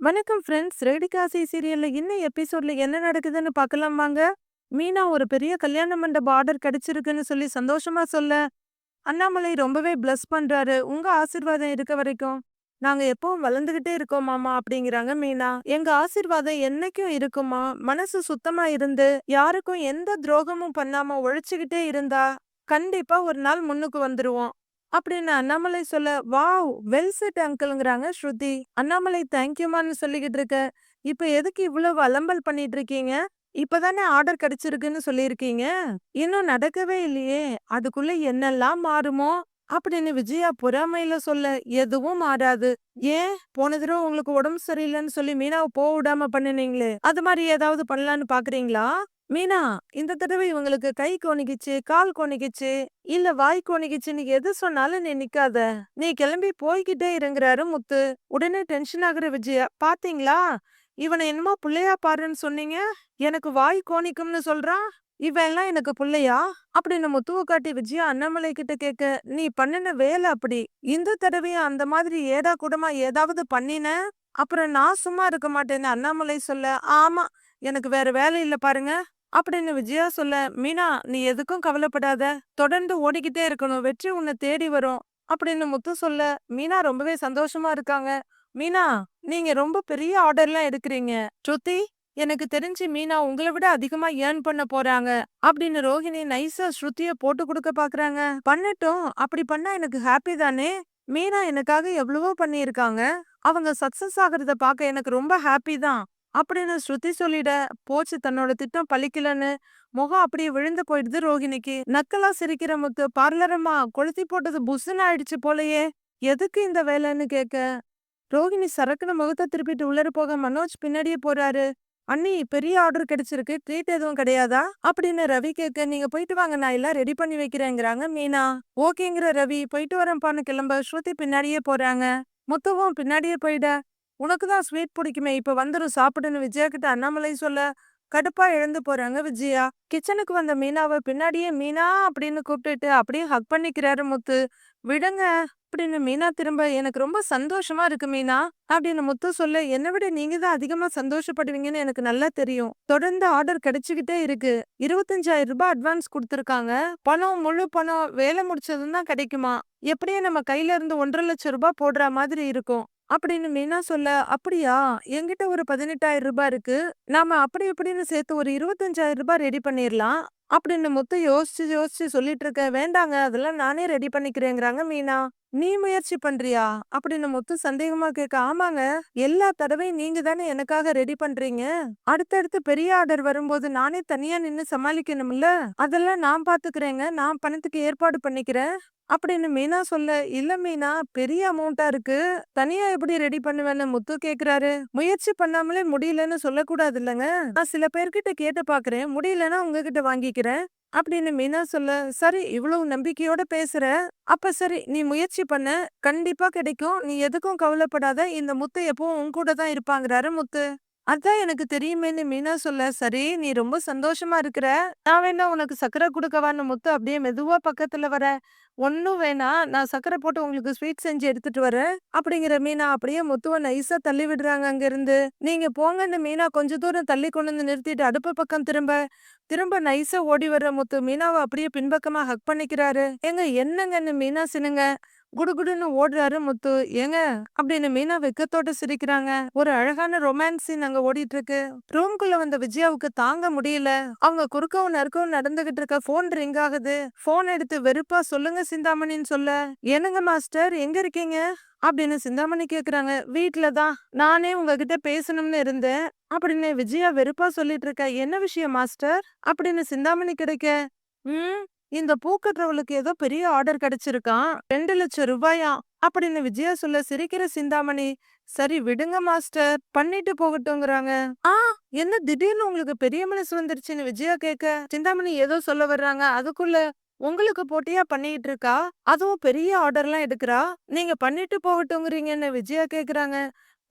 வணக்கம் ஃப்ரெண்ட்ஸ். ரேடிகாசி சீரியல்ல இன்னும் எபிசோட்ல என்ன நடக்குதுன்னு பார்க்கலாம் வாங்க. மீனா ஒரு பெரிய கல்யாண மண்டப ஆர்டர் கிடைச்சிருக்குன்னு சொல்லி சந்தோஷமா சொல்ல, அண்ணாமலை ரொம்பவே பிளஸ் பண்றாரு. உங்க ஆசிர்வாதம் இருக்க வரைக்கும் நாங்க எப்பவும் வளர்ந்துகிட்டே இருக்கோம் மாமா அப்படிங்கிறாங்க மீனா. எங்க ஆசீர்வாதம் என்னைக்கும் இருக்குமா. மனசு சுத்தமா இருந்து யாருக்கும் எந்த துரோகமும் பண்ணாம உழைச்சுக்கிட்டே இருந்தா கண்டிப்பா ஒரு நாள் முன்னுக்கு வந்துருவோம். அப்படின்னு அண்ணாமலை சொல்ல, வாவ்! வெல் செட் அங்கிள்ங்கிறாங்க ஸ்ருதி. அண்ணாமலை தேங்க்யூமான்னு சொல்லிக்கிட்டு இருக்க. இப்ப எதுக்கு இவ்வளவு அலம்பல் பண்ணிட்டு இருக்கீங்க? இப்பதானே ஆர்டர் கிடைச்சிருக்குன்னு சொல்லியிருக்கீங்க. இன்னும் நடக்கவே இல்லையே. அதுக்குள்ள என்னெல்லாம் மாறுமோ? அப்படின்னு விஜயா பொறாமையில சொல்ல, எதுவும் மாறாது. ஏன்? போன தடவை உங்களுக்கு உடம்பு சரியில்லைன்னு சொல்லி மீனாவை போக விடாம பண்ணுனீங்களே. அது மாதிரி ஏதாவது பண்ணலான்னு பாக்குறீங்களா மீனா, இந்த தடவை இவங்களுக்கு கை கோணிக்கிச்சு, கால் கோணிக்கிச்சு, இல்ல வாய் கோணிக்கிச்சுன்னு எது சொன்னாலும் நீ நிக்காத. நீ கிளம்பி போய்கிட்டே இருங்கிறாரு முத்து. உடனே டென்ஷன் ஆகுற விஜயா, பாத்தீங்களா? இவனை என்னமோ பிள்ளையா பாருன்னு சொன்னீங்க. எனக்கு வாய் கோணிக்கும்னு சொல்றான். இவன் எல்லாம் எனக்கு பிள்ளையா அப்படின்னு முத்துவ காட்டி விஜயா அண்ணாமலை கிட்ட கேட்க, நீ பண்ணுன வேலை அப்படி. இந்த தடவையும் அந்த மாதிரி ஏடா கூடமா ஏதாவது பண்ணின? அப்புறம் நான் சும்மா இருக்க மாட்டேன்னு அண்ணாமலை சொல்ல, ஆமா எனக்கு வேற வேலை இல்லை பாருங்க. அப்படின்னு விஜயா சொல்ல, மீனா நீ எதுக்கும் கவலைப்படாத. தொடர்ந்து ஓடிக்கிட்டே இருக்கணும். வெற்றி உன்னை தேடி வரும். அப்படின்னு முத்து சொல்ல, மீனா ரொம்பவே சந்தோஷமா இருக்காங்க. மீனா, நீங்க ரொம்ப பெரிய ஆர்டர்லாம் எடுக்கிறீங்க. ஸ்ருதி, எனக்கு தெரிஞ்சு மீனா உங்களை விட அதிகமா ஏர்ன் பண்ண போறாங்க. அப்படின்னு ரோஹிணி நைஸா ஸ்ருதிய போட்டு கொடுக்க பாக்குறாங்க. பண்ணட்டும். அப்படி பண்ணா எனக்கு ஹாப்பி தானே. மீனா எனக்காக எவ்வளவோ பண்ணியிருக்காங்க. அவங்க சக்சஸ் ஆகுறத பார்க்க எனக்கு ரொம்ப ஹாப்பி தான். அப்படின்னு ஸ்ருதி சொல்லிட, போச்சு தன்னோட திட்டம் பழிக்கலன்னு முகம் அப்படியே விழுந்து போயிடுது ரோகிணிக்கு. நக்கலா சிரிக்கிற முத்து, பார்லரம்மா கொளுத்தி போட்டது புஸ்ஸுன்னு ஆயிடுச்சு போலயே. எதுக்கு இந்த வேலைன்னு கேட்க, ரோகிணி சரக்குன முகத்தை திருப்பிட்டு உள்ளர போக மனோஜ் பின்னாடியே போறாரு. அண்ணி பெரிய ஆர்டர் கிடைச்சிருக்கு ட்ரீட் எதுவும் கிடையாதா அப்படின்னு ரவி கேட்க நீங்க போயிட்டு வாங்க நான் எல்லாம் ரெடி பண்ணி வைக்கிறேங்கிறாங்க மீனா ஓகேங்கிற ரவி போயிட்டு வரேன்ப்பான்னு கிளம்ப ஸ்ருதி பின்னாடியே போறாங்க முத்துவும் பின்னாடியே போயிட உனக்கு தான் ஸ்வீட் பிடிக்குமே இப்போ வந்துடும் சாப்பிடுன்னு விஜயா கிட்ட அண்ணாமலை சொல்ல கடுப்பா எழுந்து போறாங்க விஜயா கிச்சனுக்கு வந்த மீனாவை பின்னாடியே மீனா அப்படின்னு கூப்பிட்டுட்டு அப்படியே ஹக் பண்ணிக்கிறாரு முத்து. விடுங்க அப்படின்னு மீனா திரும்ப எனக்கு ரொம்ப சந்தோஷமா இருக்கு மீனா அப்படின்னு முத்து சொல்ல என்னை விட நீங்க தான் அதிகமா சந்தோஷப்படுவீங்கன்னு எனக்கு நல்லா தெரியும். தொடர்ந்து ஆர்டர் கிடைச்சுக்கிட்டே இருக்கு. இருபத்தஞ்சாயிரம் ரூபாய் அட்வான்ஸ் கொடுத்துருக்காங்க. பணம் முழு பணம் வேலை முடிச்சதும் தான் கிடைக்குமா? எப்படியும் நம்ம கையில இருந்து ஒன்றரை லட்சம் ரூபாய் போடுற மாதிரி இருக்கும். அப்படின்னு மீனா சொல்ல அப்படியா? என்கிட்ட ஒரு பதினெட்டாயிரம் ரூபாய் இருக்கு. நாம அப்படி இப்படின்னு சேர்த்து ஒரு இருபத்தஞ்சாயிரம் ரூபாய் ரெடி பண்ணிடலாம் அப்படின்னு முத்து யோசிச்சு யோசிச்சு சொல்லிட்டு இருக்க வேண்டாங்க அதெல்லாம் நானே ரெடி பண்ணிக்கிறேங்கிறாங்க மீனா. நீ முயற்சி பண்றியா? அப்படின்னு முத்து சந்தேகமா கேட்க ஆமாங்க. எல்லா தடவையும் நீங்க தானே எனக்காக ரெடி பண்றீங்க. அடுத்தடுத்து பெரிய ஆர்டர் வரும்போது நானே தனியா நின்னு சமாளிக்கணும்ல. அதெல்லாம் நான் பாத்துக்கிறேங்க. நான் பணத்துக்கு ஏற்பாடு பண்ணிக்கிறேன். அப்படின்னு மீனா சொல்ல இல்ல மீனா பெரிய அமௌண்டா இருக்கு. தனியா எப்படி ரெடி பண்ணுவேன்னு முத்து கேக்குறாரு. முயற்சி பண்ணாமலே முடியலன்னு சொல்லக்கூடாது இல்லைங்க நான் சில பேர்கிட்ட கேட்டு பாக்குறேன். முடியலன்னா உங்ககிட்ட வாங்கிக்கிறேன் அப்படின்னு மீனா சொல்ல சரி இவ்வளவு நம்பிக்கையோட பேசுற. அப்ப சரி நீ முயற்சி பண்ண. கண்டிப்பா கிடைக்கும். நீ எதுக்கும் கவலைப்படாத. இந்த முத்து எப்பவும் உன் கூட தான் இருப்பாங்கிறாரு முத்து. அதான் எனக்கு தெரியுமேன்னு மீனா சொல்ல சரி நீ ரொம்ப சந்தோஷமா இருக்கிற. நான் வேணா உனக்கு சக்கரை கொடுக்கவான்னு முத்து அப்படியே மெதுவா பக்கத்துல வர. ஒன்னும் வேணாம் நான் சக்கரை போட்டு உங்களுக்கு ஸ்வீட் செஞ்சு எடுத்துட்டு வரேன் அப்படிங்கிற மீனா அப்படியே முத்துவ நைஸா தள்ளி விடுறாங்க அங்க இருந்து நீங்க போங்கன்னு மீனா கொஞ்ச தூரம் தள்ளி கொண்டு வந்து நிறுத்திட்டு அடுப்பு பக்கம் திரும்ப திரும்ப நைஸா ஓடி வர்ற முத்து. மீனாவை அப்படியே பின்பக்கமா ஹக் பண்ணிக்கிறாரு. எங்க என்னங்கன்னு மீனா சினுங்க. குடுகுடுன்னு ஓடுறாரு முத்து. ஏங்க அப்படின்னு மீனா வெக்கத்தோட சிரிக்கிறாங்க. ஒரு அழகான ரொமான்ஸ் சீன் அங்க ஓடிட்டு இருக்கு ரூம்குள்ள வந்த விஜயாவுக்கு தாங்க முடியல. அவங்க குறுக்கவும் நறுக்கவும் நடந்துகிட்டு இருக்க போன் ரிங் ஆகுது. போன் எடுத்து வெறுப்பா சொல்லுங்க சிந்தாமணின்னு சொல்ல. என்னங்க மாஸ்டர் எங்க இருக்கீங்க? அப்படின்னு சிந்தாமணி கேக்குறாங்க. வீட்டுல தான். நானே உங்ககிட்ட பேசணும்னு இருந்தேன். அப்படின்னு விஜயா வெறுப்பா சொல்லிட்டு இருக்க என்ன விஷயம் மாஸ்டர் அப்படின்னு சிந்தாமணி கிடைக்க. ம் இந்த பூக்கட்டுறவளுக்கு ஏதோ பெரிய ஆர்டர் கிடைச்சிருக்கான் ரெண்டு லட்சம் ரூபாயா? அப்படின்னு விஜயா சொல்ல சிரிக்கிற சிந்தாமணி சரி விடுங்க மாஸ்டர் பண்ணிட்டு போகட்டுங்கிறாங்க ஆ என்ன திடீர்னு உங்களுக்கு பெரிய மனசு வந்துருச்சுன்னு விஜயா கேட்க? சிந்தாமணி ஏதோ சொல்ல வர்றாங்க. அதுக்குள்ள உங்களுக்கு போட்டியா பண்ணிட்டு இருக்கா அதுவும் பெரிய ஆர்டர்லாம் எடுக்கிறா? நீங்க பண்ணிட்டு போகட்டுங்கிறீங்கன்னு விஜயா கேக்குறாங்க.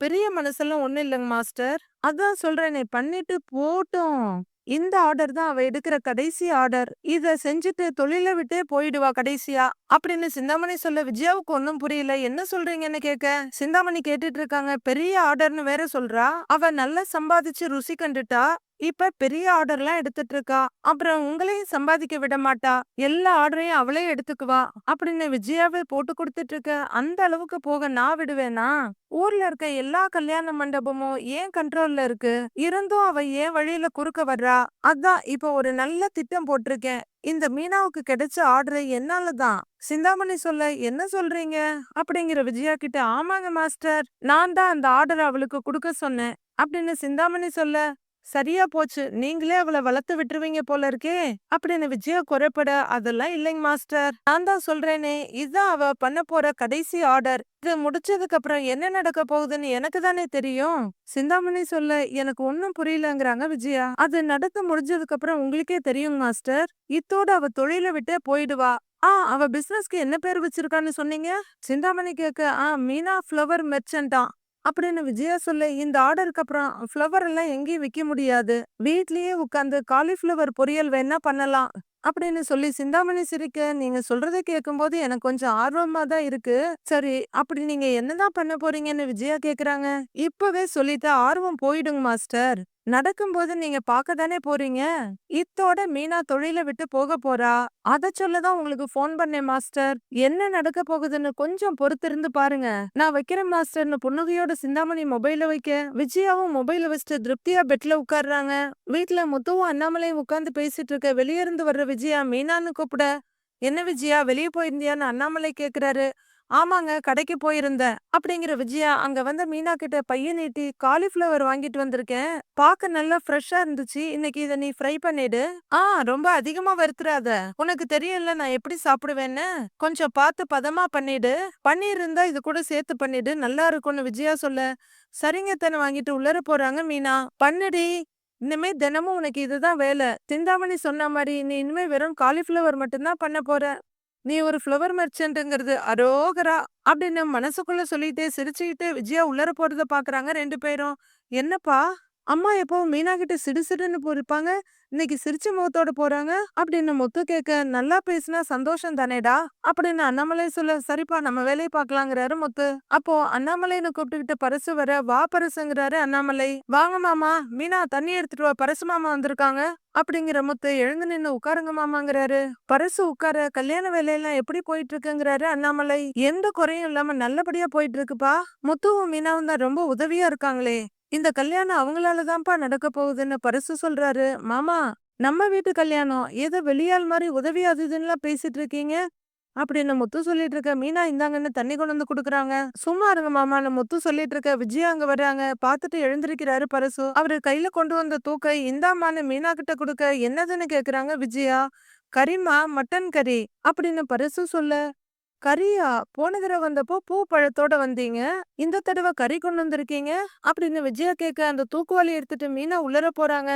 பெரிய மனசெல்லாம் ஒண்ணும் இல்லைங்க மாஸ்டர். அதான் சொல்றேனே பண்ணிட்டு போட்டும் இந்த ஆர்டர் தான் அவ எடுக்கிற கடைசி ஆர்டர். இத செஞ்சுட்டு தொழில விட்டே போயிடுவா கடைசியா. அப்படின்னு சிந்தாமணி சொல்ல விஜயாவுக்கு ஒன்னும் புரியல. என்ன சொல்றீங்கன்னு கேட்க? சிந்தாமணி கேட்டுட்டு இருக்காங்க. பெரிய ஆர்டர்னு வேற சொல்றா. அவ நல்லா சம்பாதிச்சு ருசி கண்டுட்டா இப்ப பெரிய ஆர்டர்லாம் எடுத்துட்டு இருக்கா? அப்புறம் உங்களையும் சம்பாதிக்க விட மாட்டா? எல்லா ஆர்டரையும் அவளே எடுத்துக்குவா? அப்படின்னு விஜயாவை போட்டு கொடுத்துட்டு இருக்க அந்த அளவுக்கு போக நான் விடுவேனா? ஊர்ல இருக்க எல்லா கல்யாண மண்டபமும் ஏன் கண்ட்ரோல்ல இருக்கு? இருந்தும் அவ ஏன் வழியில குறுக்க வர்றா? அதான் இப்ப ஒரு நல்ல திட்டம் போட்டிருக்கேன். இந்த மீனாவுக்கு கிடைச்ச ஆர்டர் என்னாலதான் சிந்தாமணி சொல்ல என்ன சொல்றீங்க? அப்படிங்கிற விஜயா கிட்ட ஆமாங்க மாஸ்டர். நான் தான் அந்த ஆர்டர் அவளுக்கு கொடுக்க சொன்னேன். அப்படின்னு சிந்தாமணி சொல்ல சரியா போச்சு. நீங்களே அவளை வளர்த்து விட்டுருவீங்க போல இருக்கே. அப்படின்னு விஜயா குறைப்பட அதெல்லாம் இல்லைங்க மாஸ்டர். நான் தான் சொல்றேனே இதுதான் அவ பண்ண போற கடைசி ஆர்டர். இது முடிச்சதுக்கு அப்புறம் என்ன நடக்க போகுதுன்னு எனக்கு தானே தெரியும். சிந்தாமணி சொல்ல எனக்கு ஒன்னும் புரியலங்கிறாங்க விஜயா. அது நடத்த முடிஞ்சதுக்கு அப்புறம் உங்களுக்கே தெரியும் மாஸ்டர். இத்தோட அவ தொழில விட்டே போயிடுவா. ஆ அவ பிசினஸ்க்கு என்ன பேர் வச்சிருக்கான்னு சொன்னீங்க? சிந்தாமணி கேக்க ஆ மீனா ஃப்ளவர் மெர்ச்சன்டா அப்படின்னு விஜயா சொல்ல இந்த ஆர்டருக்கு அப்புறம் ஃப்ளவர் எல்லாம் எங்கேயும் விற்க முடியாது. வீட்லயே உட்காந்து காலிஃப்ளவர் பொரியல் வேணா பண்ணலாம் அப்படின்னு சொல்லி சிந்தாமணி சிரிக்க நீங்க சொல்றதை கேட்கும்போது எனக்கு கொஞ்சம் ஆர்வமா தான் இருக்கு. சரி அப்படி நீங்க என்னதான் பண்ண போறீங்கன்னு விஜயா கேக்குறாங்க. இப்பவே சொல்லிட்டு ஆர்வம் போயிடுங்க மாஸ்டர். நடக்கும்போது நீங்க பார்க்க தானே போறீங்க? இத்தோட மீனா தொழில விட்டு போக போறா? அத சொல்லதான் உங்களுக்கு ஃபோன் பண்ணேன் மாஸ்டர் என்ன நடக்க போகுதுன்னு கொஞ்சம் பொறுத்திருந்து பாருங்க. நான் வைக்கிறேன் மாஸ்டர்னு புன்னகையோட சிந்தாமணி மொபைல வைக்க விஜயாவும் மொபைல வச்சுட்டு திருப்தியா பெட்ல உட்கார்றாங்க. வீட்டுல முத்துவும் அண்ணாமலையும் உட்கார்ந்து பேசிட்டு இருக்க வெளிய இருந்து வர்ற விஜயா மீனான்னு கூப்பிட என்ன விஜயா வெளியே போயிருந்தியான்னு அண்ணாமலை கேக்குறாரு. ஆமாங்க கடைக்கு போயிருந்தேன். அப்படிங்கிற விஜயா அங்க வந்த மீனா கிட்ட பைய நீட்டி காலிஃபிளவர் வாங்கிட்டு வந்திருக்கேன். பார்க்க நல்லா ஃப்ரெஷ்ஷா இருந்துச்சு. இன்னைக்கு இதை நீ ஃப்ரை பண்ணிடு. ஆ ரொம்ப அதிகமா வறுத்துறாத உனக்கு தெரியல நான் எப்படி சாப்பிடுவேன்னு? கொஞ்சம் பார்த்து பதமா பண்ணிடு. பன்னீர் இருந்தா இது கூட சேர்த்து பண்ணிடு. நல்லா இருக்கும்னு விஜயா சொல்ல. சரிங்க தானே வாங்கிட்டு உள்ளர போறாங்க மீனா. பண்ணுடி. இனிமே தினமும் உனக்கு இதுதான் வேலை. திந்தாமணி சொன்ன மாதிரி நீ இனிமே வெறும் காலிஃபிளவர் மட்டும்தான் பண்ண போற. நீ ஒரு ஃப்ளவர் மெர்ச்சன்ட்ங்கிறது அரோகரா அப்படின்னு மனசுக்குள்ள சொல்லிட்டு சிரிச்சுக்கிட்டு விஜயா உள்ளர போறத பாக்குறாங்க ரெண்டு பேரும். என்னப்பா? அம்மா எப்பவும் மீனா கிட்ட சிடு சிடுன்னு போயிருப்பாங்க. இன்னைக்கு சிரிச்ச முகத்தோட போறாங்க. அப்படின்னு முத்து கேட்க நல்லா பேசினா சந்தோஷம் தானேடா? அப்படின்னு அண்ணாமலை சொல்ல சரிப்பா நம்ம வேலையை பாக்கலாங்கிறாரு முத்து. அப்போ அண்ணாமலைன்னு கூப்பிட்டுக்கிட்டு பரசு வர வா பரசுங்கிறாரு அண்ணாமலை. வாங்க மாமா மீனா தண்ணி எடுத்துட்டு வா பரசு மாமா வந்திருக்காங்க. அப்படிங்கிற முத்து எழுந்து நின்று உட்காருங்க மாமாங்கிறாரு. பரசு உட்கார கல்யாண வேலையெல்லாம் எப்படி போயிட்டு இருக்குங்கிறாரு அண்ணாமலை. எந்த குறையும் இல்லாம நல்லபடியா போயிட்டு இருக்குப்பா முத்துவும் மீனாவும் தான் ரொம்ப உதவியா இருக்காங்களே. இந்த கல்யாணம் அவங்களால தான்ப்பா நடக்க போகுதுன்னு பரிசு சொல்றாரு. மாமா நம்ம வீட்டு கல்யாணம். ஏதோ வெளியால் மாதிரி உதவி அது இதுன்னுலாம் பேசிட்டு இருக்கீங்க? அப்படின்னு முத்து சொல்லிட்டு இருக்க. மீனா இந்தாங்கன்னு தண்ணி கொண்டு வந்து குடுக்குறாங்க. சும்மா இருங்க மாமான்னு முத்து சொல்லிட்டு இருக்க. விஜயா அங்க வர்றாங்க பாத்துட்டு எழுந்திருக்கிறாரு பரசு. அவரு கையில கொண்டு வந்த தூக்கை இந்தாமான்னு மீனா கிட்ட கொடுக்க என்னதுன்னு கேக்குறாங்க விஜயா. கரிமா மட்டன் கறி. அப்படின்னு பரசு சொல்ல கறியா? போன தடவை வந்தப்போ பூ பழத்தோட வந்தீங்க. இந்த தடவை கறி கொண்டு வந்திருக்கீங்க. அப்படின்னு விஜயா கேட்க அந்த தூக்குவாளி எடுத்துட்டு மீனா உள்ளர போறாங்க.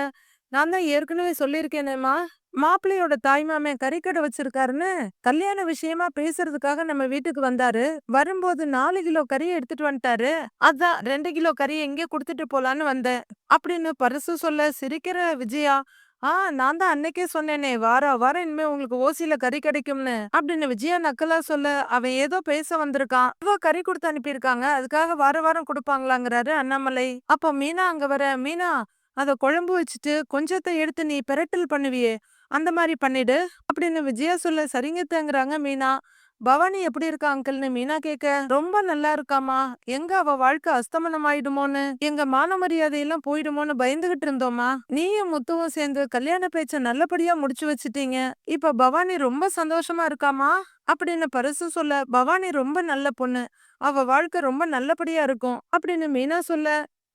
நான் தான் ஏற்கனவே சொல்லியிருக்கேனேம்மா. மாப்பிள்ளையோட தாய்மாமே கறிக்கடை வச்சிருக்காருன்னு கல்யாண விஷயமா பேசுறதுக்காக நம்ம வீட்டுக்கு வந்தாரு. வரும்போது நாலு கிலோ கறி எடுத்துட்டு வந்துட்டாரு. அதான் ரெண்டு கிலோ கறி எங்கே கொடுத்துட்டு போலான்னு வந்தேன். அப்படின்னு பரிசு சொல்ல சிரிக்கிற விஜயா ஆ நான் தான் அன்னைக்கே சொன்னேனே வாரம் வாரம் இனிமே உங்களுக்கு ஓசியில கறி கிடைக்கும்னு அப்படின்னு விஜயா நக்கலா சொல்ல அவன் ஏதோ பேச வந்திருக்கான். இவ கறி கொடுத்து அனுப்பியிருக்காங்க அதுக்காக வார வாரம் கொடுப்பாங்களாங்கிறாரு அண்ணாமலை. அப்போ மீனா அங்க வர மீனா அத குழம்பு வச்சுட்டு கொஞ்சத்தை எடுத்து நீ பெரட்டல் பண்ணுவியே அந்த மாதிரி பண்ணிடு அப்படின்னு விஜயா சொல்ல சரிங்கத்தங்கிறாங்க மீனா. பவானி எப்படி இருக்கா அங்கிள்னு மீனா கேட்க ரொம்ப நல்லா இருக்காமா எங்க அவ வாழ்க்கை அஸ்தமனம் ஆயிடுமோன்னு எங்க மான மரியாதையெல்லாம் போயிடுமோன்னு பயந்துகிட்டு இருந்தோமா நீயும் முத்துவும் சேர்ந்து கல்யாண பேச்ச நல்லபடியா முடிச்சு வச்சுட்டீங்க. இப்ப பவானி ரொம்ப சந்தோஷமா இருக்காமா அப்படின்னு பரிசு சொல்ல பவானி ரொம்ப நல்ல பொண்ணு. அவ வாழ்க்கை ரொம்ப நல்லபடியா இருக்கும். அப்படின்னு மீனா சொல்ல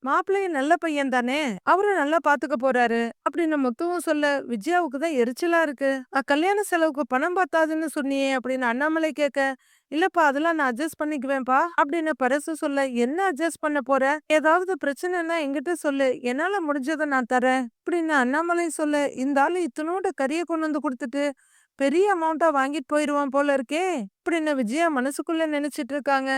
மாப்பிள்ளைய நல்ல பையன் தானே? அவரும் நல்லா பாத்துக்க போறாரு. அப்படின்னு முத்துவும் சொல்ல விஜயாவுக்கு தான் எரிச்சலா இருக்கு. கல்யாண செலவுக்கு பணம் பத்தாதுன்னு சொன்னியே அப்படின்னு அண்ணாமலை கேட்க இல்லப்பா அதெல்லாம் நான் அட்ஜஸ்ட் பண்ணிக்குவேன்ப்பா அப்படின்னு பரசு சொல்ல என்ன அட்ஜஸ்ட் பண்ண போற? ஏதாவது பிரச்சனைனா எங்கிட்ட சொல்லு. என்னால முடிஞ்சதை நான் தரேன் அப்படின்னு அண்ணாமலை சொல்ல இந்த ஆளு இத்தனோட கறியை கொண்டு வந்து கொடுத்துட்டு பெரிய அமௌண்ட்டா வாங்கிட்டு போயிருவான் போல இருக்கே அப்படின்னு விஜயா மனசுக்குள்ள நினைச்சிட்டு இருக்காங்க.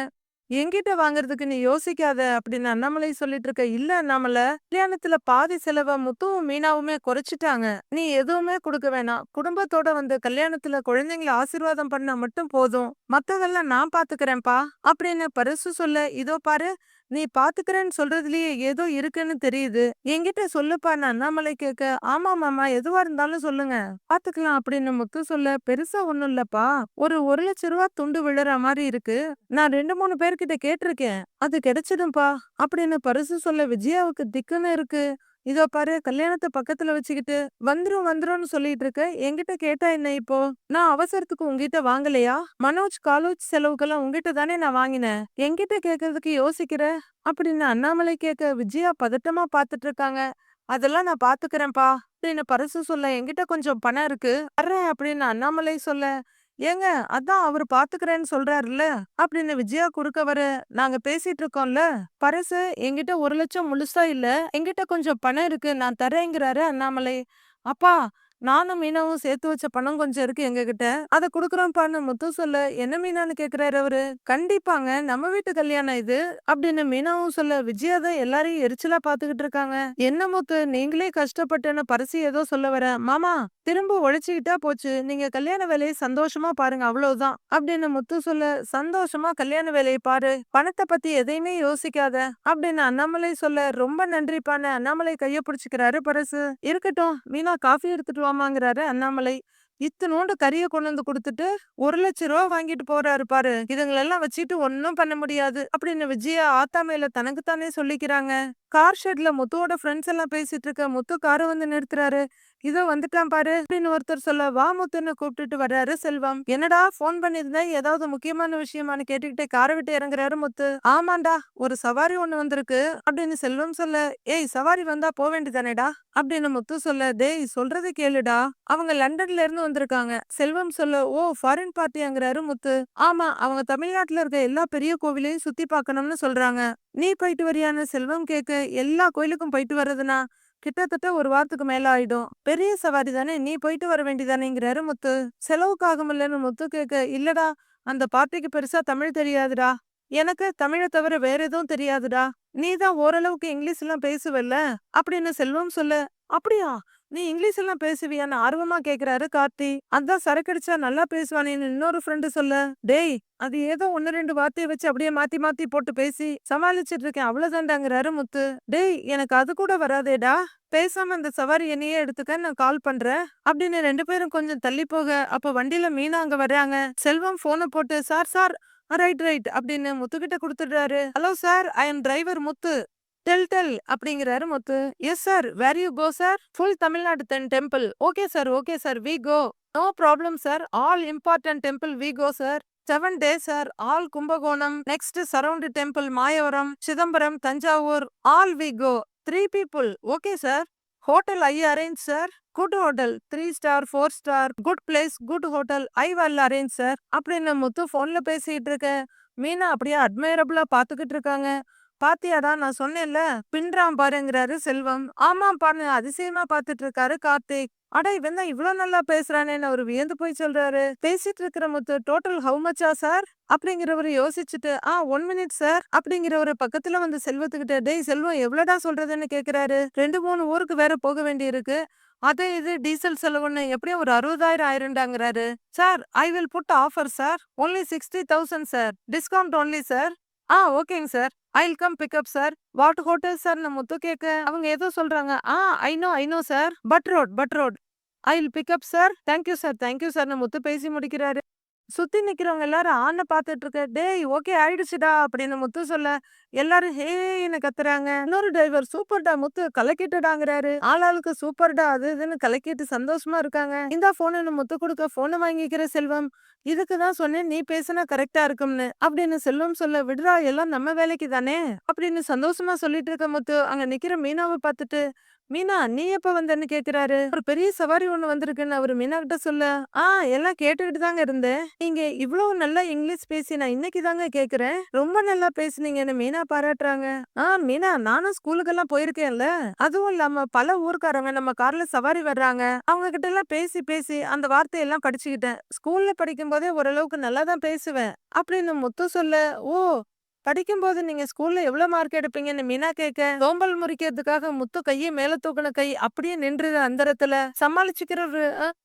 என்கிட்ட வாங்குறதுக்கு நீ யோசிக்காத அப்படின்னு அண்ணாமலை சொல்லிட்டு இருக்க இல்ல அண்ணாமலை கல்யாணத்துல பாதி செலவ முத்துவும் மீனாவுமே குறைச்சிட்டாங்க. நீ எதுவுமே கொடுக்க வேணாம். குடும்பத்தோட வந்து கல்யாணத்துல குழந்தைங்கள ஆசீர்வாதம் பண்ணா மட்டும் போதும். மத்ததெல்லாம் நான் பாத்துக்கிறேன்ப்பா. அப்படின்னு பரிசு சொல்ல இதோ பாரு நீ பாத்துக்கிறேன்னு சொல்றதுலயே ஏதோ இருக்குன்னு தெரியுது. என்கிட்ட சொல்லுப்பா நான் அண்ணாமலை கேட்க ஆமா மாமா எதுவா இருந்தாலும் சொல்லுங்க. பாத்துக்கலாம் அப்படின்னு முத்து சொல்ல பெருசா ஒண்ணும் இல்லப்பா. ஒரு ஒரு லட்ச ரூபா துண்டு விழுற மாதிரி இருக்கு. நான் ரெண்டு மூணு பேர்கிட்ட கேட்டிருக்கேன். அது கிடைச்சிடும்பா அப்படின்னு பரிசு சொல்ல விஜயாவுக்கு திக்குன்னு இருக்கு. இதோ பாரு கல்யாணத்தை பக்கத்துல வச்சுக்கிட்டு வந்துரும் வந்துரும்னு சொல்லிட்டு இருக்க என்கிட்ட கேட்டா என்ன இப்போ? நான் அவசரத்துக்கு உங்ககிட்ட வாங்கலையா? மனோஜ் காலேஜ் செலவுக்கெல்லாம் உங்ககிட்ட தானே நான் வாங்கினேன். என்கிட்ட கேட்கறதுக்கு யோசிக்கிற? அப்படின்னு அண்ணாமலை கேட்க விஜயா பதட்டமா பாத்துட்டு இருக்காங்க. அதெல்லாம் நான் பாத்துக்கிறேன்ப்பா. அப்படின்னு பரிசு சொல்ல? என்கிட்ட கொஞ்சம் பணம் இருக்கு. வர்றேன் அப்படின்னு அண்ணாமலை சொல்ல ஏங்க அதான் அவரு பாத்துக்கிறேன்னு சொல்றாருல்ல அப்படின்னு விஜயா குறுக்க வர நாங்க பேசிட்டு இருக்கோம்ல பரசு என்கிட்ட ஒரு லட்சம் முழுசா இல்ல என்கிட்ட கொஞ்சம் பணம் இருக்கு நான் தரேங்கிறாரு அண்ணாமலை. அப்பா நானும் மீனாவும் சேர்த்து வச்ச பணம் கொஞ்சம் இருக்கு எங்க கிட்ட அதை குடுக்கறோம்ப்பான்னு முத்து சொல்ல. என்ன மீனான்னு கேக்குறாரு அவரு? கண்டிப்பாங்க. நம்ம வீட்டு கல்யாணம் இது அப்படின்னு மீனாவும் சொல்ல விஜயா தான் எல்லாரையும் எரிச்சலா பாத்துக்கிட்டு இருக்காங்க. என்ன முத்து? நீங்களே கஷ்டப்பட்டுன்னு பரிசு ஏதோ சொல்ல வர. மாமா திரும்ப உழைச்சுக்கிட்டா போச்சு. நீங்க கல்யாண வேலையை சந்தோஷமா பாருங்க அவ்வளவுதான். அப்படின்னு முத்து சொல்ல சந்தோஷமா கல்யாண வேலையை பாரு. பணத்தை பத்தி எதையுமே யோசிக்காத. அப்படின்னு அண்ணாமலை சொல்ல ரொம்ப நன்றிப்பான அண்ணாமலை கைய பிடிச்சுக்கிறாரு பரிசு. இருக்கட்டும். மீனா காஃபி எடுத்துட்டு போவாமாங்கிறாரு அண்ணாமலை இத்தனோண்டு கறிய கொண்டு வந்து கொடுத்துட்டு ஒரு லட்சம் ரூபா வாங்கிட்டு போறாரு பாரு இதுங்களெல்லாம் வச்சுட்டு ஒன்னும் பண்ண முடியாது அப்படின்னு விஜயா ஆத்தாமையில தனக்குத்தானே சொல்லிக்கிறாங்க. கார் ஷெட்ல முத்துவோட ஃப்ரெண்ட்ஸ் எல்லாம் பேசிட்டு இருக்க முத்து காரை வந்து நிறுத்துறாரு. இதோ வந்துட்டான் பாரு அப்படின்னு ஒருத்தர் சொல்ல வா முத்துன்னு கூப்பிட்டுட்டு வர்றாரு செல்வம். என்னடா போன் பண்ணிருந்தேன் ஏதாவது முக்கியமான விஷயமானு கேட்டுக்கிட்டே காரை விட்டு இறங்குறாரு முத்து. ஆமாண்டா ஒரு சவாரி ஒண்ணு வந்திருக்கு அப்படின்னு செல்வம் சொல்ல ஏய் சவாரி வந்தா போக வேண்டியதானேடா? அப்படின்னு முத்து சொல்ல டேய் சொல்றதை கேளுடா. அவங்க லண்டன்ல இருந்து வந்திருக்காங்க. செல்வம் சொல்ல ஓ ஃபாரின் பார்ட்டிங்கிறாரு முத்து. ஆமா அவங்க தமிழ்நாட்டுல இருக்க எல்லா பெரிய கோவிலையும் சுத்தி பார்க்கணும்னு சொல்றாங்க. நீ போயிட்டு வரியான செல்வம் கேட்க எல்லா கோயிலுக்கும் போயிட்டு வர்றதுனா? கிட்டத்தட்ட ஒரு வாரத்துக்கு மேல ஆயிடும். பெரிய சவாரி தானே? நீ போயிட்டு வர வேண்டியதானேங்கிறாரு முத்து. செலவுக்கு ஆகுமில்லன்னு முத்து கேட்க இல்லடா அந்த பார்ட்டிக்கு பெருசா தமிழ் தெரியாதுடா. எனக்கு தமிழை தவிர வேற எதுவும் தெரியாதுடா. நீ தான் ஓரளவுக்கு இங்கிலீஷ் எல்லாம் பேசுவல்ல? அப்படின்னு செல்வம் சொல்ல அப்படியா? நீ இங்கிலீஷ் எல்லாம் பேசுவியான்னு ஆர்வமா கேக்குறாரு கார்த்தி. அதான் சரக்கடிச்சா நல்லா பேசுவானேன்னு இன்னொரு ஃப்ரெண்டு சொல்ல டேய் அது ஏதோ ஒன்னு ரெண்டு வார்த்தையை வச்சு அப்படியே மாத்தி மாத்தி போட்டு பேசி சமாளிச்சிட்டு இருக்கேன் அவ்வளவுதான்டாங்கிறாரு முத்து. டேய் எனக்கு அது கூட வராதேடா. பேசாம இந்த சவாரி என்னையே எடுத்துக்க நான் கால் பண்றேன். அப்படின்னு ரெண்டு பேரும் கொஞ்சம் தள்ளி போக அப்ப வண்டியில மீனா அங்க வர்றாங்க. செல்வம் போனை போட்டு சார் சார் ரைட் ரைட் அப்படின்னு முத்துக்கிட்ட கொடுத்துடுறாரு. Hello sir I am driver Muthu. Tell tell அப்படிங்கிறாரு Muthu. Yes sir where you go sir? Full Tamil Nadu then temple. Okay sir okay sir we go. No problem sir. All important temple we go sir. Seven day sir all Kumbakonam. Next surround temple Mayavaram Chidambaram Thanjavur. All we go. Three people. Okay sir. Hotel I arrange sir. Good hotel. Three star four star. Good place good hotel. I will arrange sir. அப்படின்னு முத்து ஃபோனில் பேசிகிட்டு இருக்கேன். மீனா அப்படியே அட்மைரபிளா பார்த்துக்கிட்டு இருக்காங்க. பாத்தியாடா நான் சொன்னேன்ல பின்றாம் பாருங்கிறாரு செல்வம். ஆமாம் பாரு அதிசயமா பாத்துட்டு இருக்காரு கார்த்திக். அட இவன் தான் இவ்வளவு நல்லா பேசுறானேன்னு அவர் வியந்து போய் சொல்றாரு. பேசிட்டு இருக்கிற முத்து டோட்டல் ஹவு மச்சா சார் அப்படிங்கிறவரு யோசிச்சுட்டு ஆ ஒன் மினிட் சார் அப்படிங்கிறவரு பக்கத்துல வந்து செல்வத்துக்கிட்ட டேய் செல்வம் எவ்வளவுடா சொல்றதுன்னு கேக்குறாரு? ரெண்டு மூணு ஊருக்கு வேற போக வேண்டி இருக்கு அதே இது டீசல் செலவுன்னு எப்படியும் ஒரு அறுபதாயிரம் ஆயிருண்டாங்கிறாரு sir I will put offer sir only sixty thousand sir discount only sir ah ஓகேங்க sir I'll come pickup sir what hotel sir நான் முத்து கேட்க அவங்க ஏதோ சொல்றாங்க. ஆ I know I know sir but road but road I'll pickup sir thank you sir thank you sir நான் முத்து பேசி முடிக்கிறாரு. சுத்தி நிக்கிறவங்க எல்லாரும் ஆன பாத்துட்டு இருக்க டேய் ஓகே ஆயிடுச்சுடா அப்படின்னு முத்து சொல்ல எல்லாரும் ஹேன்னு கத்துறாங்க. இன்னொரு டிரைவர் சூப்பர்டா முத்து கலக்கிட்டுடாங்கிறாரு. ஆளாளுக்கு சூப்பர்டா அது இதுன்னு கலக்கிட்டு சந்தோஷமா இருக்காங்க. இந்த போனு முத்து கொடுக்க போனை வாங்கிக்கிற செல்வம். இதுக்கு தான் சொன்னேன் நீ பேசினா கரெக்டா இருக்கும்னு. அப்படின்னு செல்வம் சொல்ல விடுறா எல்லாம் நம்ம வேலைக்கு தானே அப்படின்னு சந்தோஷமா சொல்லிட்டு இருக்க முத்து அங்க நிக்கிற மீனாவை பார்த்துட்டு மீனா நீ எப்ப வந்தன்னு கேக்குறாரு ஒரு பெரிய சவாரி ஒண்ணு வந்திருக்குன்னு அவரு மீனா கிட்ட சொல்ல ஆ எல்லாம் கேட்டுக்கிட்டு தாங்க இருந்தேன். நீங்க இவ்வளவு நல்லா இங்கிலீஷ் பேசி நான் இன்னைக்கு தாங்க கேக்குறேன் ரொம்ப நல்லா பேசுனீங்கன்னு மீனா பாராட்டுறாங்க. ஆ மீனா நானும் ஸ்கூலுக்கெல்லாம் போயிருக்கேன்ல. அதுவும் இல்லாம பல ஊருக்காரங்க நம்ம கார்ல சவாரி வர்றாங்க. அவங்க கிட்ட எல்லாம் பேசி பேசி அந்த வார்த்தையெல்லாம் படிச்சுக்கிட்டேன். ஸ்கூல்ல படிக்கும் போதே ஓரளவுக்கு நல்லா தான் பேசுவேன். அப்படின்னு முத்து சொல்ல ஓ படிக்கும்போது நீங்க ஸ்கூல்ல எவ்வளவு மார்க் எடுப்பீங்கன்னு மீனா கேட்க சோம்பல் முறிக்கிறதுக்காக முத்து கையை மேல தூக்குன கை அப்படியே நின்றுது அந்தரத்துல. சமாளிச்சுக்கிற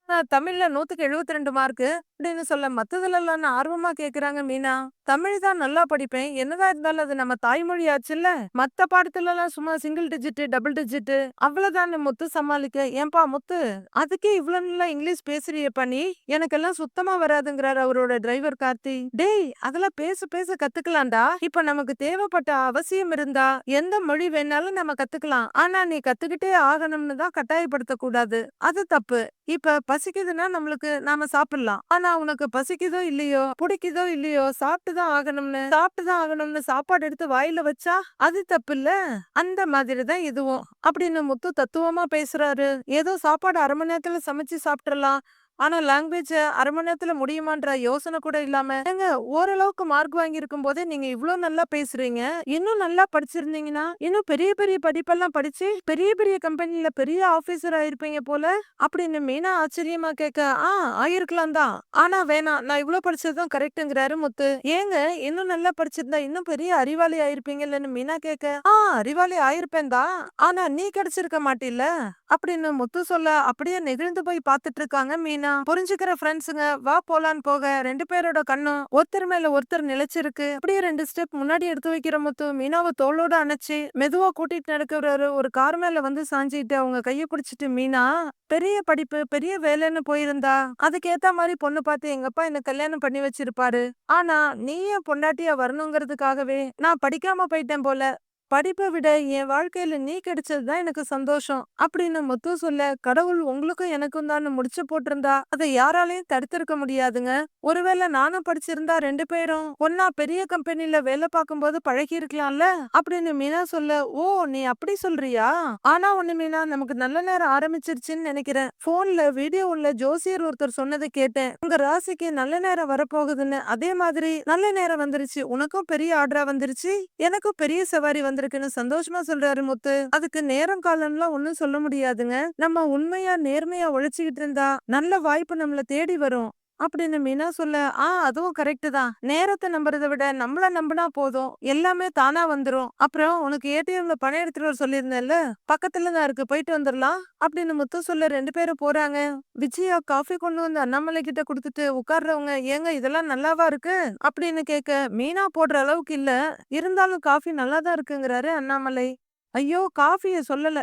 தமிழ்ல நூத்துக்கு எழுபத்தி ரெண்டு மார்க்கு அப்படின்னு சொல்ல மத்ததுல எல்லாம் ஆர்வமா கேக்குறாங்க மீனா? தமிழ் தான் நல்லா படிப்பேன். என்னதான் இருந்தாலும் அது நம்ம தாய்மொழி ஆச்சுல்ல மத்த பாடத்துல எல்லாம் சும்மா சிங்கிள் டிஜிட் டபுள் டிஜிட் அவ்வளவுதான் முத்து சமாளிக்க? ஏன்பா முத்து அதுக்கே இவ்வளவு நல்லா இங்கிலீஷ் பேசுறியப்பா நீ எனக்கெல்லாம் சுத்தமா வராதுங்கிறாரு அவரோட டிரைவர் கார்த்தி. டேய் அதெல்லாம் பேச பேச கத்துக்கலாம்டா. இப்ப நமக்கு தேவைப்பட்ட அவசியம் இருந்தா எந்த மொழி வேணாலும் நம்ம கத்துக்கலாம். ஆனா நீ கத்துக்கிட்டே ஆகணும்னு தான் கட்டாயப்படுத்த கூடாது அது தப்பு. இப்ப பசிக்குதுன்னா நம்மளுக்கு நாம சாப்பிடலாம். ஆனா உனக்கு பசிக்குதோ இல்லையோ பிடிக்குதோ இல்லையோ சாப்பிட்டுதான் ஆகணும்னு சாப்பிட்டுதான் ஆகணும்னு சாப்பாடு எடுத்து வாயில வச்சா அது தப்பு இல்ல அந்த மாதிரி தான் இதுவும். அப்படின்னு முத்து தத்துவமா பேசுறாரு. ஏதோ சாப்பாடு அரை மணி நேரத்துல சமைச்சு சாப்பிட்டுலாம் ஆனா லாங்குவேஜ் அரை மணி நேரத்துல முடியுமான்ற யோசனை கூட இல்லாம ஏங்க ஓரளவுக்கு மார்க் வாங்கி இருக்கும் போதே நீங்க இவ்வளவு நல்லா பேசுறீங்க இன்னும் நல்லா படிச்சிருந்தீங்கன்னா இன்னும் பெரிய பெரிய படிப்பெல்லாம் படிச்சு பெரிய பெரிய கம்பெனில பெரிய ஆபீசர் ஆயிருப்பீங்க போல அப்படின்னு மீனா ஆச்சரியமா கேட்க ஆ ஆயிருக்கலாம் தான். ஆனா வேணாம். நான் இவ்வளவு படிச்சதும் கரெக்டுங்கிறாரு முத்து. ஏங்க இன்னும் நல்லா படிச்சிருந்தா இன்னும் பெரிய அறிவாளி ஆயிருப்பீங்கல்லன்னு மீனா கேட்க ஆ அறிவாளி ஆயிருப்பேன் தான். ஆனா நீ கிடைச்சிருக்க மாட்டில்ல? அப்படின்னு முத்து சொல்ல அப்படியே நெகிழ்ந்து போய் பாத்துட்டு இருக்காங்க மீனா. புரிஞ்சுக்கிற ஃப்ரெண்ட்ஸுங்க வா போலான்னு போக ரெண்டு பேரோட கண்ணும் ஒருத்தர் மேல ஒருத்தர் நிலைச்சிருக்கு. அப்படியே ரெண்டு ஸ்டெப் முன்னாடி எடுத்து வைக்கிற முத்து மீனாவை தோளோட அணைச்சு மெதுவா கூட்டிட்டு நடக்கிறவரு ஒரு கார் மேல வந்து சாஞ்சிட்டு அவங்க கையை பிடிச்சிட்டு மீனா பெரிய படிப்பு பெரிய வேலைன்னு போயிருந்தா அதுக்கேத்த மாதிரி பொண்ணு பார்த்து எங்க அப்பா என்ன கல்யாணம் பண்ணி வச்சிருப்பாரு? ஆனா நீயே பொண்டாட்டியா வரணுங்கிறதுக்காகவே நான் படிக்காம போயிட்டேன் போல படிப்பை விட என் வாழ்க்கையில நீ கிடைச்சது தான் எனக்கு சந்தோஷம். அப்படின்னு முத்து சொல்ல கடவுள் உங்களுக்கும் எனக்கும் தான் முடிச்சு போட்டிருந்தா அதை யாராலையும் தடுத்திருக்க முடியாதுங்க. ஒருவேளை நானும் படிச்சிருந்தா ரெண்டு பேரும் ஒன்னா பெரிய கம்பெனில வேலை பார்க்கும்போது பழகி இருக்கலாம்ல அப்படின்னு மீனா சொல்ல ஓ நீ அப்படி சொல்றியா? ஆனா ஒண்ணு மீனா நமக்கு நல்ல நேரம் ஆரம்பிச்சிருச்சுன்னு நினைக்கிறேன். போன்ல வீடியோ உள்ள ஜோசியர் ஒருத்தர் சொன்னதை கேட்டேன். உங்க ராசிக்கு நல்ல நேரம் வரப்போகுதுன்னு அதே மாதிரி நல்ல நேரம் வந்துருச்சு. உனக்கும் பெரிய ஆர்டரா வந்துருச்சு. எனக்கும் பெரிய சவாரி வந்து வந்திருக்குன்னு சந்தோஷமா சொல்றாரு முத்து. அதுக்கு நேரம் காலம்லாம் ஒண்ணும் சொல்ல முடியாதுங்க. நம்ம உண்மையா நேர்மையா உழைச்சுக்கிட்டு இருந்தா நல்ல வாய்ப்பு நம்மள தேடி வரும். அப்படின்னு மீனா சொல்ல ஆ அதுவும் கரெக்ட் தான். நேரத்தை நம்புறதை விட நம்மள நம்பினா போதும். எல்லாமே தானா வந்துரும். அப்புறம் உனக்கு ஏடிஎம்ல பணம் எடுத்துட்டு வர சொல்லியிருந்தேன்ல பக்கத்துல தான் இருக்கு போயிட்டு வந்துடலாம் அப்படின்னு முத்து சொல்ல ரெண்டு பேரும் போறாங்க. விஜயா காஃபி கொண்டு வந்து அண்ணாமலை கிட்ட கொடுத்துட்டு உட்கார்றவங்க ஏங்க இதெல்லாம் நல்லாவா இருக்கு? அப்படின்னு கேட்க மீனா போடுற அளவுக்கு இல்ல. இருந்தாலும் காஃபி நல்லா தான் இருக்குங்கிறாரு அண்ணாமலை. ஐயோ காஃபிய சொல்லல.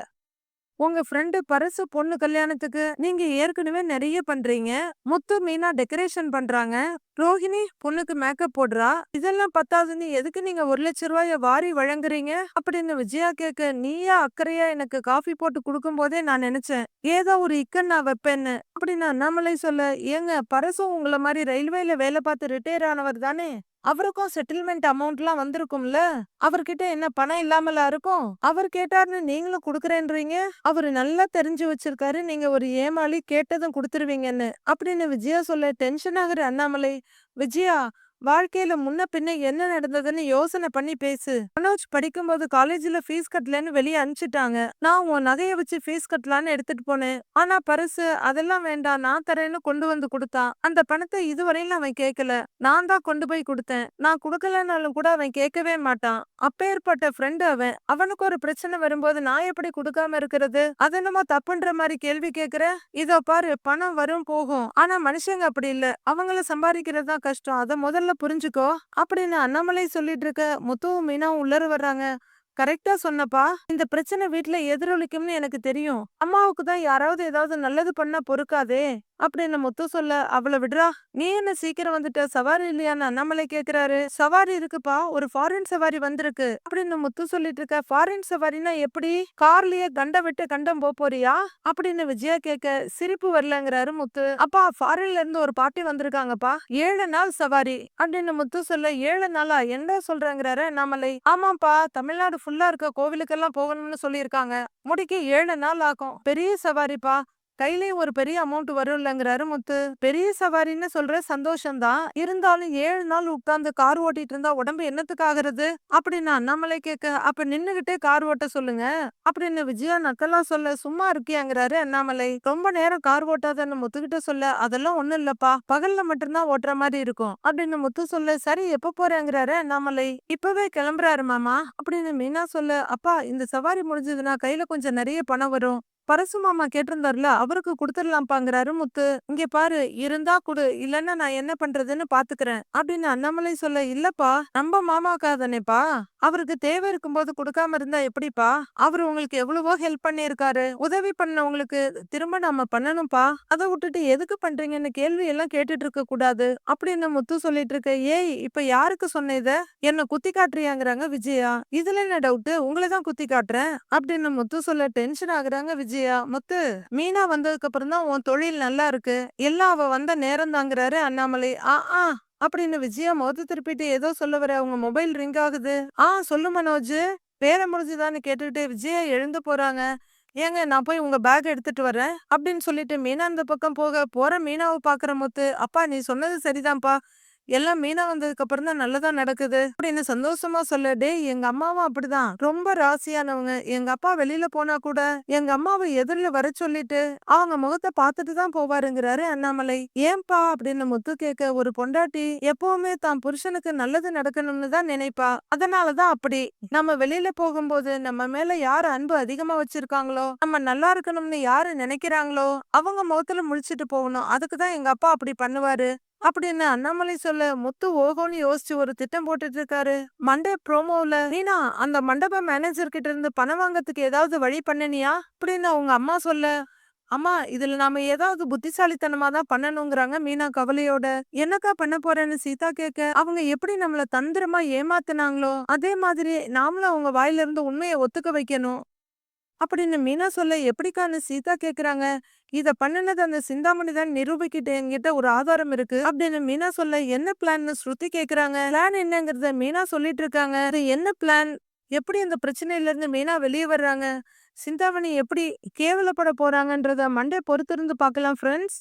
உங்க ஃப்ரெண்டு பரசு பொண்ணு கல்யாணத்துக்கு நீங்க ஏற்கனவே நிறைய பண்றீங்க. முத்து மீனா டெக்கரேஷன் பண்றாங்க. ரோஹிணி பொண்ணுக்கு மேக்கப் போடுறா. இதெல்லாம் பத்தாதுன்னு எதுக்கு நீங்க ஒரு லட்ச ரூபாய வாரி வழங்குறீங்க? அப்படின்னு விஜயா கேட்க நீயா அக்கறையா எனக்கு காஃபி போட்டு கொடுக்கும் போதே நான் நினைச்சேன். ஏதோ ஒரு இக்கன் நான் வைப்பேன்னு. அப்படின்னு அண்ணாமலை சொல்ல ஏங்க பரசும் உங்களை மாதிரி ரயில்வேல வேலை பார்த்து ரிட்டையர் ஆனவர் தானே? அவருக்கும் செட்டில்மெண்ட் அமௌண்ட்லாம் வந்திருக்கும்ல? அவர்கிட்ட என்ன பணம் இல்லாமலா இருக்கும்? அவர் கேட்டாருன்னு நீங்களும் குடுக்கறேன்றீங்க? அவரு நல்லா தெரிஞ்சு வச்சிருக்காரு. நீங்க ஒரு ஏமாளி கேட்டதும் கொடுத்துருவீங்கன்னு. அப்படின்னு விஜயா சொல்ல டென்ஷன் ஆகுற அண்ணாமலை. விஜயா வாழ்க்கையில முன்ன பின்ன என்ன நடந்ததுன்னு யோசனை பண்ணி பேசு. மனோஜ் படிக்கும்போது காலேஜ்ல ஃபீஸ் கட்டலன்னு வெளியே அனுப்பிச்சிட்டாங்க. நான் உன் நகைய வச்சு ஃபீஸ் கட்டலான்னு எடுத்துட்டு போனேன். ஆனா பரிசு அதெல்லாம் வேண்டாம். நான் தரேன்னு கொண்டு வந்து கொடுத்தான் அந்த பணத்தை இதுவரையிலும் அவன் கேட்கல நான் தான் கொண்டு போய் கொடுத்தேன். நான் கொடுக்கலனாலும் கூட அவன் கேட்கவே மாட்டான். அப்பேற்பட்ட ஃப்ரெண்டு அவன். அவனுக்கு ஒரு பிரச்சனை வரும்போது நான் எப்படி கொடுக்காம இருக்கிறது? அது என்னமோ தப்புன்ற மாதிரி கேள்வி கேக்குற? இதோ பாரு பணம் வரும் போகும். ஆனா மனுஷங்க அப்படி இல்ல. அவங்கள சம்பாதிக்கிறது தான் கஷ்டம். அதை முதல்ல புரிஞ்சுக்கோ. அப்படின்னு அண்ணாமலை சொல்லிட்டு இருக்க முத்துவும் மீனாவும் உள்ளர வர்றாங்க. கரெக்டா சொன்னப்பா இந்த பிரச்சனை வீட்டுல எதிரொலிக்கும்னு எனக்கு தெரியும். அம்மாவுக்கு தான் யாராவது ஏதாவது நல்லது பண்ணா பொறுக்காதே. அப்படின்னு முத்து சொல்ல அவளை விடுறா? நீ என்ன சீக்கிரம் வந்துட்ட? சவாரி இல்லையான்னு அண்ணாமலை கேக்குறாரு. சவாரி இருக்குப்பா. ஒரு ஃபாரின் சவாரி வந்திருக்கு. அப்படின்னு முத்து சொல்லிட்டு இருக்க ஃபாரின் சவாரினா எப்படி? கார்லயே கண்ட விட்டு கண்டம் போ போறியா? அப்படின்னு விஜயா கேட்க சிரிப்பு வரலங்கிறாரு முத்து. அப்பா ஃபாரின்ல இருந்து ஒரு பாட்டி வந்திருக்காங்கப்பா. ஏழு நாள் சவாரி. அப்படின்னு முத்து சொல்ல ஏழு நாளா? என்ன சொல்றாங்கிறாரு அண்ணாமலை. ஆமாப்பா தமிழ்நாடு ஃபுல்லா இருக்க கோவிலுக்கெல்லாம் போகணும்னு சொல்லியிருக்காங்க. முடிக்க ஏழு நாள் ஆகும். பெரிய சவாரிப்பா. கையிலயும் ஒரு பெரிய அமௌண்ட் வரும்லங்கிறாரு முத்து. பெரிய சவாரின்னு சொல்ற சந்தோஷம்தான். இருந்தாலும் ஏழு நாள் உட்கார்ந்து கார் ஓட்டிட்டு இருந்தா உடம்பு என்னத்துக்கு ஆகுறது? அப்படின்னு அண்ணாமலை கேட்க அப்ப நின்னுகிட்டே கார் ஓட்ட சொல்லுங்க. அப்படின்னு விஜயா நக்கலா சொல்ல சும்மா இருக்கியாங்கிறாரு அண்ணாமலை. ரொம்ப நேரம் கார் ஓட்டாதன்னு முத்துக்கிட்ட சொல்ல அதெல்லாம் ஒண்ணும் இல்லப்பா. பகல்ல மட்டும்தான் ஓட்டுற மாதிரி இருக்கும். அப்படின்னு முத்து சொல்ல சரி எப்ப போறேங்கிறாரு அண்ணாமலை? இப்பவே கிளம்புறாரு மாமா. அப்படின்னு மீனா சொல்ல அப்பா இந்த சவாரி முடிஞ்சதுன்னா கையில கொஞ்சம் நிறைய பணம் வரும். பரசு மாமா கேட்டிருந்தாருல அவருக்கு கொடுத்துடலாம்ப்பாங்கிறாரு முத்து. இங்க பாரு இருந்தா குடு இல்லன்னா நான் என்ன பண்றதுன்னு பாத்துக்கிறேன். அப்படின்னு அண்ணாமலை சொல்ல இல்லப்பா நம்ம மாமாக்கா தானேப்பா அவருக்கு தேவை இருக்கும்போது கொடுக்காம இருந்தா எப்படிப்பா? அவர் உங்களுக்கு எவ்வளவோ ஹெல்ப் பண்ணியிருக்காரு. உதவி பண்ணவங்களுக்கு திரும்ப நாம பண்ணணும்ப்பா. அதை விட்டுட்டு எதுக்கு பண்றீங்கன்னு கேள்வி எல்லாம் கேட்டுட்டு இருக்க கூடாது. அப்படின்னு முத்து சொல்லிட்டு இருக்க. ஏய் இப்ப யாருக்கு சொன்ன இத? என்ன குத்தி காட்டுறியாங்கிறாங்க விஜயா. இதுல என்ன டவுட் உங்களை தான் குத்தி காட்டுறேன். அப்படின்னு முத்து சொல்ல டென்ஷன் ஆகுறாங்க விஜய். முத்து மீனா வந்ததுக்கு அப்புறம் தான் உன் தொழில் நல்லா இருக்கு. எல்லாம் அவ வந்த நேரம் தாங்கிறாரு அண்ணாமலை. ஆ ஆ அப்படின்னு விஜயா முகத்தை திருப்பிட்டு ஏதோ சொல்ல வர அவங்க மொபைல் ரிங் ஆகுது. ஆ சொல்லு மனோஜ். பேரை முடிஞ்சுதான்னு கேட்டுக்கிட்டு விஜயா எழுந்து போறாங்க. ஏங்க நான் போய் உங்க பேக் எடுத்துட்டு வரேன். அப்படின்னு சொல்லிட்டு மீனா அந்த பக்கம் போக போற மீனாவை பாக்குற முத்து அப்பா நீ சொன்னது சரிதான்ப்பா. எல்லாம் மீனா வந்ததுக்கு அப்புறம் தான் நல்லதா நடக்குது அப்படின்னு சந்தோஷமா சொல்ல. டேய் எங்க அம்மாவும் அப்படிதான். ரொம்ப ராசியானவங்க. எங்க அப்பா வெளியில போனா கூட எங்க அம்மாவை எதிரில வர சொல்லிட்டு அவங்க முகத்தை பார்த்துட்டு தான் போவாருங்கிறாரு அண்ணாமலை. ஏன்பா அப்படின்னு முத்து கேட்க ஒரு பொண்டாட்டி எப்பவுமே தான் புருஷனுக்கு நல்லது நடக்கணும்னு தான் நினைப்பா. அதனாலதான் அப்படி. நம்ம வெளியில போகும்போது நம்ம மேல யார் அன்பு அதிகமா வச்சிருக்காங்களோ நம்ம நல்லா இருக்கணும்னு யாரு நினைக்கிறாங்களோ அவங்க முகத்துல முழிச்சிட்டு போகணும். அதுக்குதான் எங்க அப்பா அப்படி பண்ணுவாரு. அப்படின்னு அண்ணாமலை சொல்ல முத்து ஓகோன்னு யோசிச்சு ஒரு திட்டம் போட்டுட்டு இருக்காரு மண்டே ப்ரோமோல நீனா அந்த மண்டப மேனேஜர் கிட்ட இருந்து பணம் வாங்கறதுக்கு ஏதாவது வழி பண்ணனியா? அப்படின்னு அவங்க அம்மா சொல்ல அம்மா இதுல நாம ஏதாவது புத்திசாலித்தனமா தான் பண்ணணுங்கிறாங்க மீனா கவலையோட. என்னக்கா பண்ண போறேன்னு சீதா கேட்க அவங்க எப்படி நம்மள தந்திரமா ஏமாத்தினாங்களோ அதே மாதிரி நாமளும் அவங்க வாயில இருந்து உண்மையை ஒத்துக்க வைக்கணும். அப்படின்னு மீனா சொல்ல எப்படிக்கான்னு சீதா கேக்குறாங்க? இத பண்ணுனது அந்த சிந்தாமணி தான் நிரூபிக்கிட்டு என்கிட்ட ஒரு ஆதாரம் இருக்கு. அப்படின்னு மீனா சொல்ல என்ன பிளான்னு ஸ்ருதி கேக்குறாங்க? பிளான் என்னங்கிறத மீனா சொல்லிட்டு இருக்காங்க. அது என்ன பிளான் எப்படி அந்த பிரச்சனையில இருந்து மீனா வெளியே வர்றாங்க? சிந்தாமணி எப்படி கேவலப்பட போறாங்கன்றத மண்டே பொறுத்திருந்து பார்க்கலாம் ஃப்ரெண்ட்ஸ்